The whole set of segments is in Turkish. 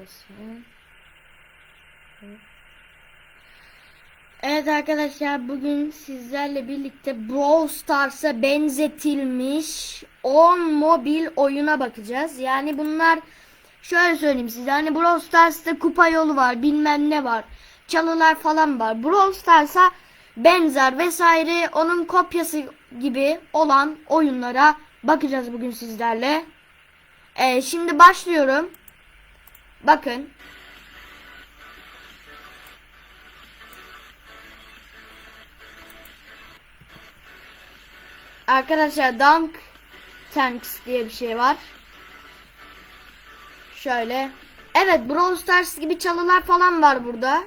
basın. Evet arkadaşlar bugün sizlerle birlikte Brawl Stars'a benzetilmiş 10 mobil oyuna bakacağız. Yani bunlar şöyle söyleyeyim size hani Brawl Stars'ta kupa yolu var bilmem ne var çalılar falan var. Brawl Stars'a benzer vesaire onun kopyası gibi olan oyunlara bakacağız bugün sizlerle. Ee, şimdi başlıyorum. Bakın. Arkadaşlar Dunk Tanks diye bir şey var. Şöyle. Evet Brawl Stars gibi çalılar falan var burada.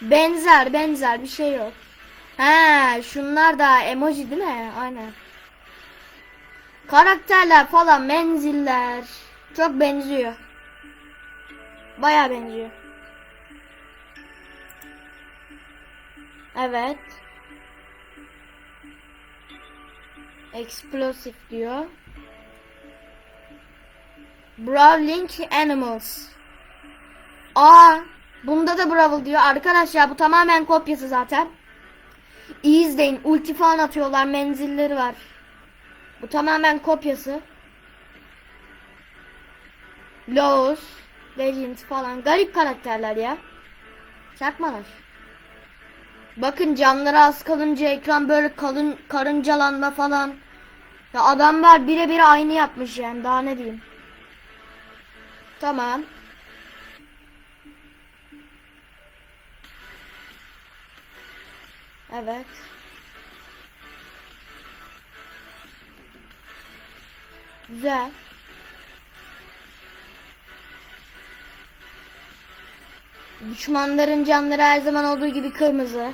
Benzer benzer bir şey yok. He şunlar da emoji değil mi? Aynen. Karakterler falan menziller. Çok benziyor. Baya benziyor. Evet. Explosive diyor. Brawling Animals. Aa, bunda da Brawl diyor. Arkadaşlar bu tamamen kopyası zaten. İyi izleyin. Ulti falan atıyorlar. Menzilleri var. Bu tamamen kopyası. Lowe's, Legend falan. Garip karakterler ya. Çakmalar. Bakın canları az kalınca ekran böyle kalın karıncalanma falan. Ya adamlar birebir aynı yapmış yani daha ne diyeyim. Tamam. Evet. Güzel. Düşmanların canları her zaman olduğu gibi kırmızı.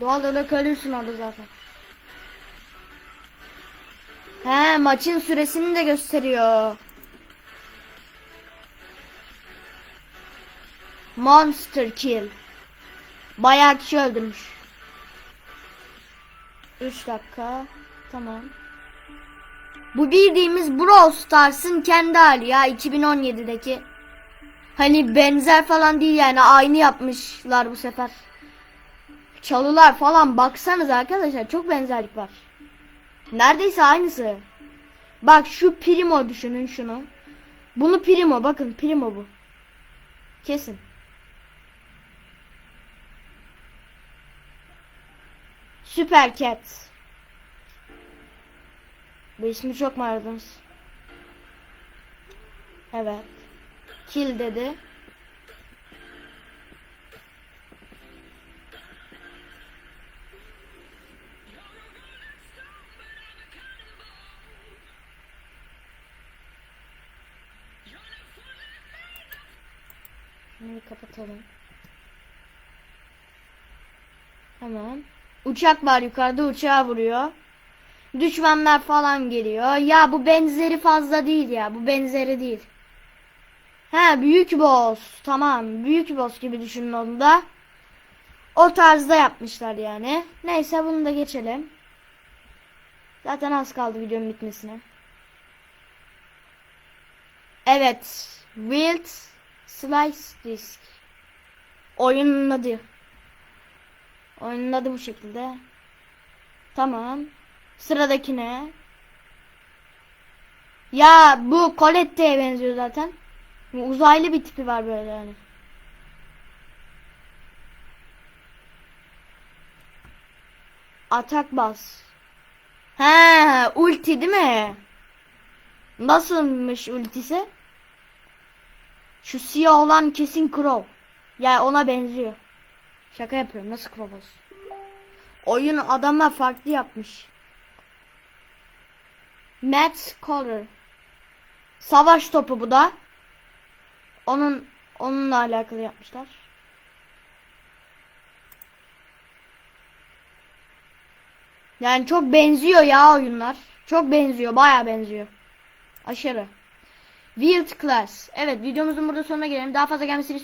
Doğal olarak ölürsün orada zaten. He maçın süresini de gösteriyor. Monster kill. Bayağı kişi öldürmüş. 3 dakika. Tamam. Bu bildiğimiz Brawl Stars'ın kendi hali ya 2017'deki. Hani benzer falan değil yani aynı yapmışlar bu sefer. Çalılar falan baksanız arkadaşlar çok benzerlik var. Neredeyse aynısı. Bak şu Primo düşünün şunu. Bunu Primo bakın Primo bu. Kesin. Süper Cat. Bu ismi çok mu aradınız? Evet. Kill dedi. Şunu kapatalım. Hemen. Uçak var yukarıda uçağa vuruyor. Düşmanlar falan geliyor. Ya bu benzeri fazla değil ya. Bu benzeri değil. He büyük boss. Tamam. Büyük boss gibi düşünün onu da. O tarzda yapmışlar yani. Neyse bunu da geçelim. Zaten az kaldı videonun bitmesine. Evet. Wild Slice Disc. Oyunun adı. Oyunun adı bu şekilde. Tamam. Sıradaki ne? Ya bu Colette'ye benziyor zaten. Uzaylı bir tipi var böyle yani. Atak bas. He, ulti değil mi? Nasılmış ultisi? Şu siyah olan kesin Crow. Yani ona benziyor. Şaka yapıyorum. Nasıl Crow? Oyun adamlar farklı yapmış. Matt Collar. Savaş topu bu da. Onun onunla alakalı yapmışlar. Yani çok benziyor ya oyunlar. Çok benziyor, baya benziyor. Aşırı. Wild Class. Evet videomuzun burada sonuna gelelim. Daha fazla gelmesini.